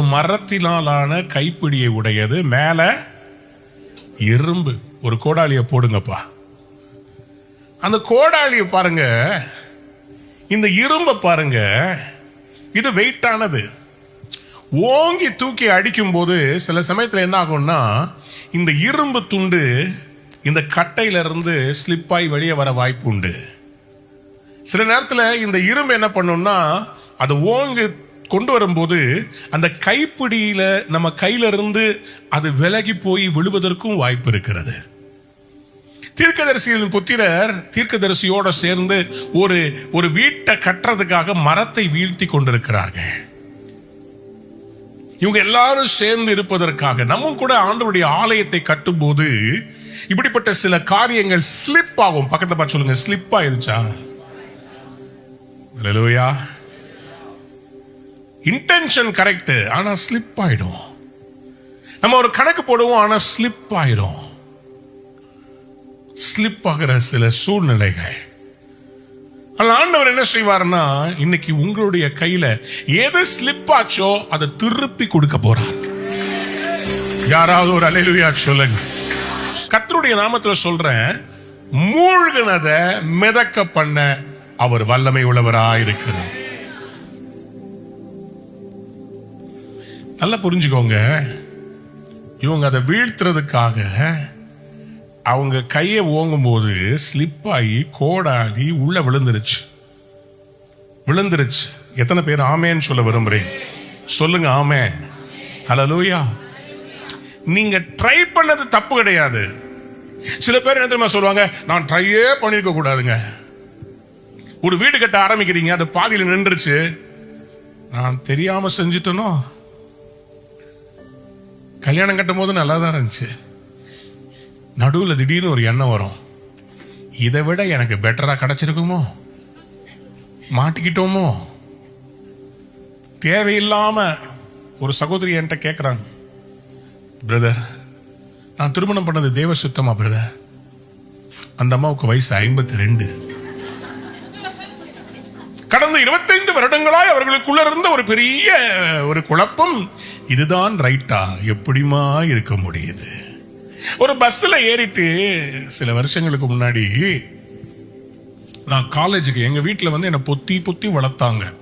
ஒரு மரத்தினாலான கைப்பிடியை உடையது. மேலே இரும்பு. ஒரு கோடாலியை போடுங்கப்பா. அந்த கோடாலியை பாருங்க. இந்த இரும்பை பாருங்க. இது வெயிட்டானது ஓங்கி தூக்கி அடிக்கும்போது சில சமயத்தில் என்ன ஆகும்னா இந்த இரும்பு துண்டு இந்த கட்டையில இருந்து ஸ்லிப்பாகி வெளியே வர வாய்ப்பு உண்டு. சில நேரத்தில் இந்த இரும்பு என்ன பண்ணும்னா அதை ஓங்கி கொண்டு வரும்போது அந்த கைப்பிடியில நம்ம கையில இருந்து அது விலகி போய் விழுவதற்கும் வாய்ப்பு இருக்கிறது. தீர்க்கதரிசியின் புத்திரர் தீர்க்கதரிசியோட சேர்ந்து ஒரு ஒரு வீட்டை கட்டுறதுக்காக மரத்தை வீழ்த்தி கொண்டிருக்கிறார்கள். இவங்க எல்லாரும் சேர்ந்து இருப்பதற்காக நம்ம கூட ஆண்டவருடைய ஆலயத்தை கட்டும்போது இப்படிப்பட்ட சில காரியங்கள் ஸ்லிப் ஆகும். பக்கத்தை பார்த்து சொல்லுங்க ஸ்லிப் ஆயிருச்சா? லோயா இன்டென்ஷன் கரெக்ட் ஆனா ஸ்லிப் ஆயிடும். நம்ம ஒரு கணக்கு போடுவோம் ஆனா ஸ்லிப் ஆயிடும் ஸ்லிப் ஆகிற சில சூழ்நிலைகள். ஆனால் ஆண்டவர் என்ன செய்வார்னா இன்னைக்கு உங்களுடைய கையில எது ஸ்லிப் ஆச்சோ அதை திருப்பி கொடுக்க போறார். யாராவது ஒரு அலையிலுயா சொல்லுங்க. கர்த்தருடைய நாமத்துல சொல்றேன் மூழ்கினதை மிதக்க பண்ண அவர் வல்லமை உள்ளவராய் நல்லா புரிஞ்சுக்கோங்க. இவங்க அதை வீழ்த்துறதுக்காக அவங்க கையை ஓங்கும்போது ஸ்லிப் ஆகி கோடாகி உள்ள விழுந்துருச்சு. விழுந்துருச்சு. எத்தனை பேர் ஆமேன்னு சொல்ல விரும்புறேன். சொல்லுங்க ஆமேன். ஹலலூயா நீங்க ட்ரை பண்ணது தப்பு கிடையாது. சில பேர் என்ன தெரியுமா சொல்லுவாங்க? நான் ட்ரையே பண்ணிருக்க கூடாதுங்க. ஒரு வீடு கட்ட ஆரம்பிக்கிறீங்க அது பாதியில் நின்றுச்சு நான் தெரியாம செஞ்சுட்டேனோ? கல்யாணம் கட்டும் போது நல்லா தான் இருந்துச்சு. நடுவில் திடீர்னு ஒரு எண்ணம் வரும். இதை விட எனக்கு பெட்டராக கிடச்சிருக்குமோ? மாட்டிக்கிட்டோமோ? தேவையில்லாமல் ஒரு சகோதரி என்கிட்ட கேட்குறாங்க பிரதர் நான் திருமணம் பண்ணது தேவ சுத்தமா பிரதர் அந்த அம்மாவுக்கு வயசு ஐம்பத்தி ரெண்டு. கடந்த இருபத்தைந்து வருடங்களாய் அவர்களுக்குள்ள இருந்த ஒரு பெரிய ஒரு குழப்பம் இதுதான் ரைட்டா எப்படிமா இருக்க முடியுது? ஒரு பஸ்ல ஏறிட்டு சில வருஷங்களுக்கு முன்னாடி நான் காலேஜுக்கு எங்க வீட்டில் வந்து என்னை பொத்தி பொத்தி வளர்த்தாங்க.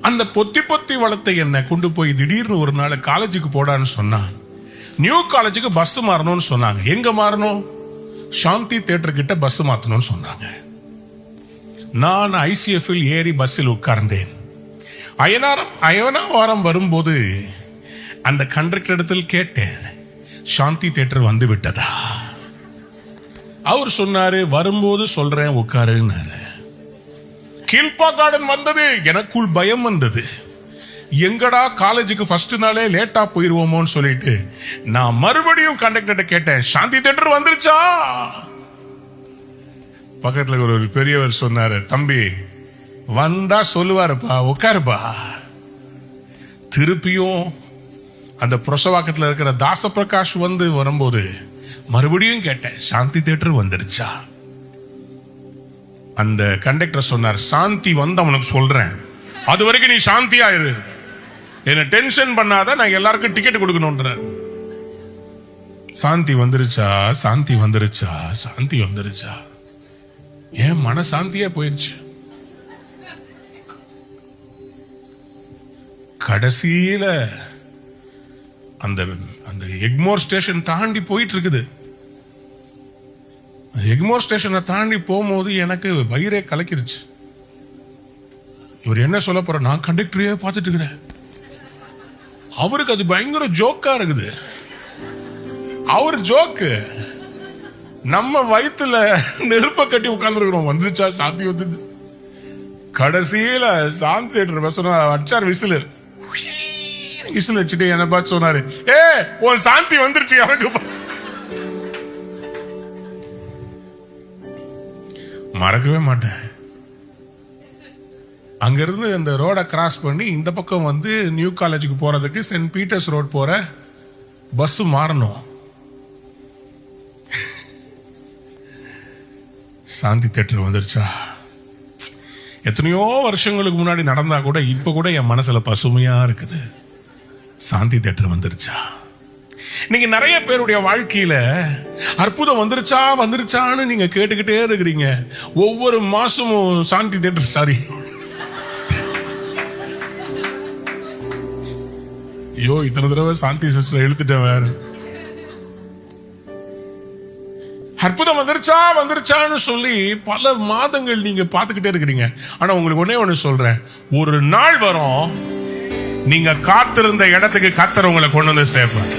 அந்த பொத்தி பொத்தி வளர்த்த என்னை கொண்டு போய் திடீர்னு ஒரு நாள் காலேஜுக்கு போடான்னு சொன்னான். நியூ காலேஜுக்கு பஸ் மாறணும்னு சொன்னாங்க. எங்க மாறணும்? சாந்தி தேட்டர் கிட்ட பஸ் மாத்தணும்னு சொன்னாங்க. நான் ஐசிஎஃப்பில் ஏறி பஸ்ஸில் உட்கார்ந்தேன். அயனாரம் அயனாவாரம் வரும்போது அந்த கண்டக்டர் இடத்தில் கேட்டேன் சாந்தி தேட்டர் வந்து விட்டதா? அவர் சொன்னாரு வரும்போது சொல்றேன் உட்காருன்னாரு. கீழ்பா கார்டன் வந்தது எனக்குள் பயம் வந்தது. எங்கடா காலேஜுக்கு ஃபர்ஸ்ட் நாளே லேட்டா போயிருவோமோன்னு சொல்லிட்டு நான் மறுபடியும் கண்டக்டர்கிட்ட கேட்டேன் சாந்தி தேட்டர் வந்துருச்சா? பக்கத்தில் ஒரு பெரியவர் சொன்னார் தம்பி வந்தா சொல்லுவாருப்பா உட்காருப்பா. திருப்பியும் அந்த புரசவாக்கத்தில் இருக்கிற தாச பிரகாஷ் வந்து வரும்போது மறுபடியும் கேட்டேன் சாந்தி தேட்டர் வந்துருச்சா? அந்த கண்டக்டர் சொன்னார் சாந்தி வந்து அவனுக்கு சொல்றேன். அது வரைக்கும் நீ சாந்தியா இரு. என்ன டென்ஷன் பண்ணாத நான் எல்லாருக்கும் டிக்கெட் கொடுக்கணும்ன்றார். சாந்தி வந்துருச்சா? சாந்தி வந்துருச்சா? சாந்தி வந்துருச்சா? ஏன் மனசாந்தியே போயிடுச்சு கடைசியில அந்த அந்த எக்மோர் ஸ்டேஷன் தாண்டி போயிட்டு இருக்குது எக்மோர் ஸ்டேஷனை தாண்டி போகும்போது எனக்கு வயிறே கலக்கிருச்சு. இவர் என்ன சொல்ல போற நான் கண்டக்டரையே பார்த்துட்டு இருக்கிறேன் அவருக்கு அது பயங்கர ஜோக்கா இருக்குது. அவர் ஜோக்கு. நம்ம வயிற்றுல நெருப்ப கட்டி உட்காந்துருக்கிறோம் வந்துச்சா சாந்தி வந்தது. கடைசியில சாந்தி தேட்டர் பேசுறோம் அடிச்சார் விசிலு. விசில் வச்சுட்டு என்ன பார்த்து சொன்னாரு. ஏ உன் சாந்தி வந்துருச்சு எனக்கு மறக்கவே மாட்டேன். அங்கிருந்து அந்த ரோடை கிராஸ் பண்ணி இந்த பக்கம் வந்து நியூ காலேஜுக்கு போறதுக்கு சென்ட் பீட்டர்ஸ் ரோட் போற பஸ் மாறணும். சாந்தி தேட்டர் வந்துருச்சா? எத்தனையோ வருஷங்களுக்கு முன்னாடி நடந்தா கூட இப்ப கூட என் மனசுல பசுமையா இருக்குது. சாந்தி தேட்டர் வந்துருச்சா? நீங்க நிறைய பேருடைய வாழ்க்கையில அற்புதம் வந்துருச்சா வந்துருச்சான்னு நீங்க கேட்டுக்கிட்டே இருக்கிறீங்க. ஒவ்வொரு மாசமும் சாந்தி தேட்டர் சாரி. ஐயோ இத்தனை தடவை சாந்தி சஸ்ல எழுத்துட்டேன் வேற. அற்புதம் வந்துருச்சா? வந்துருச்சான்னு சொல்லி பல மாதங்கள் நீங்க பார்த்துக்கிட்டே இருக்கிறீங்க. ஆனா உங்களுக்கு ஒன்னே ஒண்ணு சொல்றேன். ஒரு நாள் வரும் நீங்க காத்திருந்த இடத்துக்கு கத்தர் உங்களை கொண்டு வந்து சேர்ப்பேன்